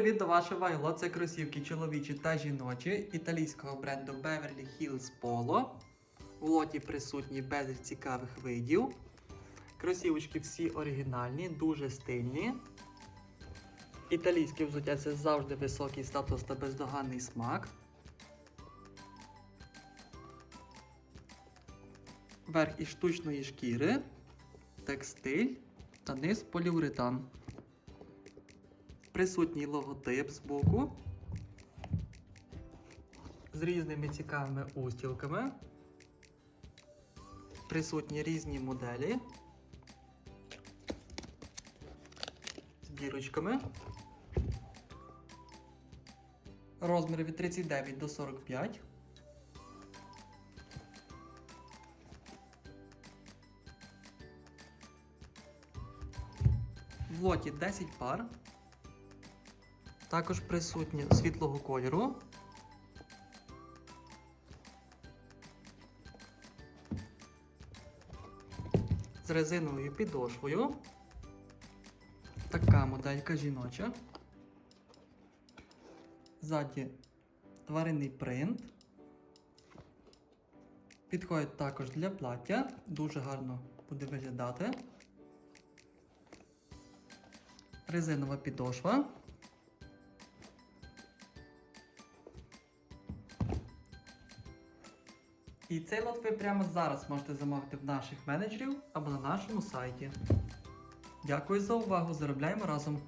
Привіт до вашої уваги, це кросівки чоловічі та жіночі італійського бренду Beverly Hills Polo. У лоті присутні безліч цікавих видів. Кросівочки всі оригінальні, дуже стильні. Італійське взуття це завжди високий статус та бездоганний смак. Верх із штучної шкіри, текстиль та низ поліуретан. Присутній логотип збоку з різними цікавими устілками. Присутні різні моделі з бірочками. Розміри від 39 до 45. В лоті 10 пар. Також присутні світлого кольору. З резиновою підошвою. Така моделька жіноча. Ззаді тваринний принт. Підходить також для плаття. Дуже гарно буде виглядати. Резинова підошва. І цей лот ви прямо зараз можете замовити в наших менеджерів або на нашому сайті. Дякую за увагу! Заробляємо разом!